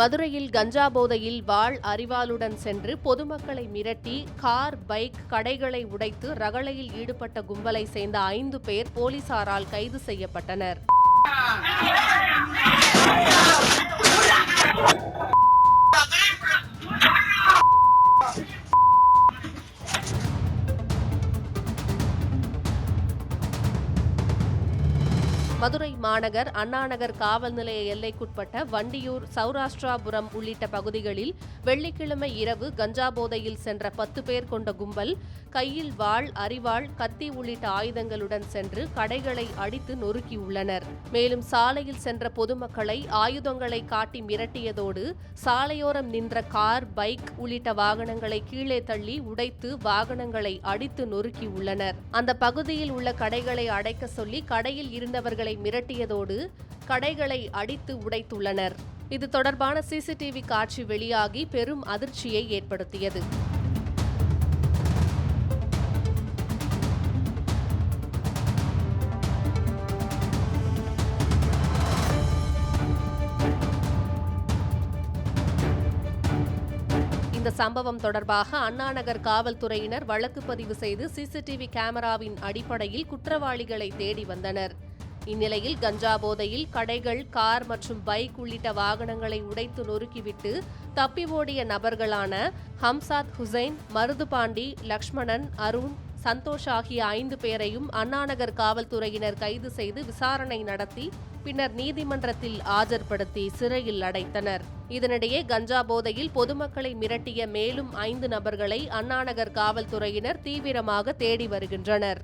மதுரையில் கஞ்சா போதையில் வாள் அரிவாளுடன் சென்று பொதுமக்களை மிரட்டி கார் பைக் கடைகளை உடைத்து ரகளையில் ஈடுபட்ட கும்பலை சேர்ந்த ஐந்து பேர் போலீசாரால் கைது செய்யப்பட்டனர். மதுரை மாநகர் அண்ணாநகர் காவல் நிலைய எல்லைக்குட்பட்ட வண்டியூர் சௌராஷ்டிராபுரம் உள்ளிட்ட பகுதிகளில் வெள்ளிக்கிழமை இரவு கஞ்சா போதையில் சென்ற பத்து பேர் கொண்ட கும்பல் கையில் வாள் அரிவாள் கத்தி உள்ளிட்ட ஆயுதங்களுடன் சென்று கடைகளை அடித்து நொறுக்கியுள்ளனர். மேலும் சாலையில் சென்ற பொதுமக்களை ஆயுதங்களை காட்டி மிரட்டியதோடு சாலையோரம் நின்ற கார் பைக் உள்ளிட்ட வாகனங்களை கீழே தள்ளி உடைத்து வாகனங்களை அடித்து நொறுக்கியுள்ளனர். அந்த பகுதியில் உள்ள கடைகளை அடைக்க சொல்லி கடையில் இருந்தவர்களை மிரட்டியதோடு கடைகளை அடித்து உடைத்துள்ளனர். இது தொடர்பான சிசிடிவி காட்சி வெளியாகி பெரும் அதிர்ச்சியை ஏற்படுத்தியது. இந்த சம்பவம் தொடர்பாக அண்ணாநகர் காவல்துறையினர் வழக்கு பதிவு செய்து சிசிடிவி கேமராவின் அடிப்படையில் குற்றவாளிகளை தேடி வந்தனர். இந்நிலையில் கஞ்சா போதையில் கடைகள் கார் மற்றும் பைக் உள்ளிட்ட வாகனங்களை உடைத்து நொறுக்கிவிட்டு தப்பி ஓடிய நபர்களான ஹம்சாத் ஹுசைன் மருதுபாண்டி லக்ஷ்மணன் அருண் சந்தோஷ் ஆகிய ஐந்து பேரையும் அண்ணாநகர் காவல்துறையினர் கைது செய்து விசாரணை நடத்தி பின்னர் நீதிமன்றத்தில் ஆஜர்படுத்தி சிறையில் அடைத்தனர். இதனிடையே கஞ்சா போதையில் பொதுமக்களை மிரட்டிய மேலும் ஐந்து நபர்களை அண்ணாநகர் காவல்துறையினர் தீவிரமாக தேடி வருகின்றனர்.